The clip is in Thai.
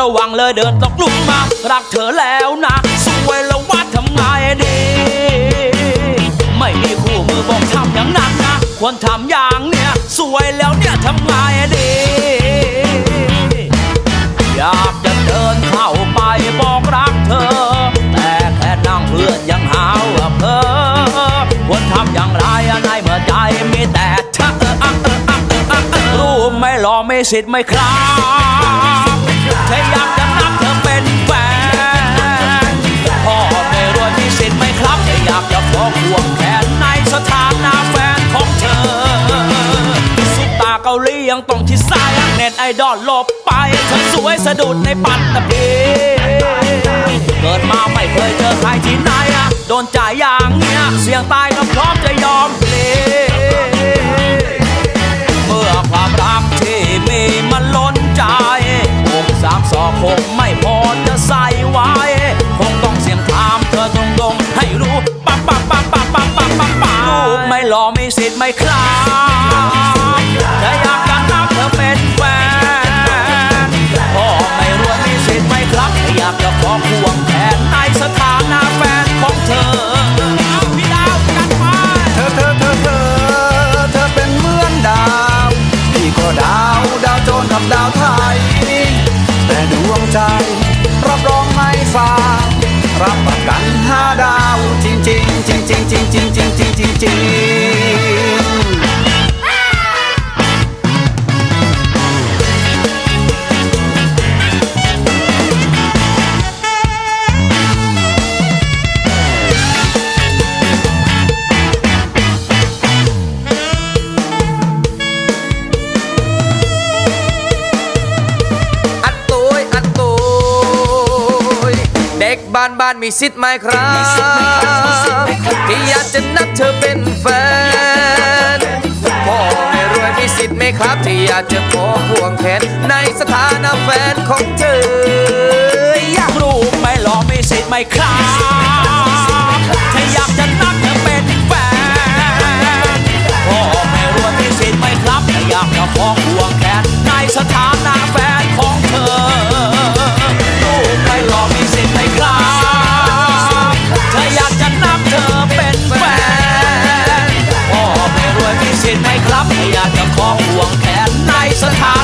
ระวังเลยเดินตกลุมมา รักเธอแล้วนะสวยแล้วว่าทำไงดี ไม่มีคู่มือบอกทำอย่างนั้นนะ ควรทำอย่างเนี้ยสวยแล้วเนี่ยทำไงดี อยากจะเดินเข้าไปบอกรักเธอ แต่แค่นั่งเพื่อนยังหาว่าเพ้อควรทำอย่างไรในเมื่อใจมีแต่เธอรู้ไหม่อไม่สิทธิ์ไม่ครับ เธออยากจะนับเธอเป็นแฟนพ่อไม่รวยมีสิทธิ์ไหมครับเธออยากจะขอควงแขนในสถานะแฟนของเธอซุปตาเกาหลียังต้องที่ซ้ายเน็ตไอดอลหลบไปเธอสวยสะดุดในปัตตภีเกิดมาไม่เคยเจอใครที่ไหนอะโดนจ่ายอย่างเนี้ยเสียงตายก็พร้อมจะยอม คงไม่พอจะใส่ไว้ คงต้องเสียงถามเธอตรงๆ ให้รู้ปั๊บปั๊บปั๊บปั๊บปั๊บปั๊บปั๊บปั๊บลูกไม่รอไม่สิทธิ์ไม่คลาเธออยากจะนับเธอเป็นแฟนพ่อไม่รวยมีสิทธิ์ไม่ครับออยากจะขอควงแขนในสถานะแฟนของเธอพี่ดาวจัดไปเธอเธอเธอเธอเธอเป็นเหมือนดาวพี่ก็ดาวดาวโจรกับดาวไทย ใจ รับรองไม่ฟ้ารับประกันห้าดาว จริงจริงจริงจริงจริงจริงจริงจริงจริงจริง บ้านบ้านมีสิทธิ์ไหมครับ ที่อยากจะนับเธอเป็นแฟนพ่อไม่รวยมีสิทธิ์ไหมครับ ที่อยากจะขอควงแขนในสถานะแฟนของเธอ อยากรู้ไหมหลอไม่สิทธิ์ไหมครับถ้าอยากจะนับเธอเป็นแฟนพ่อไม่รวยมีสิทธิ์ไหมครับถ้าอยากจะขอควงแขนในสถาน 好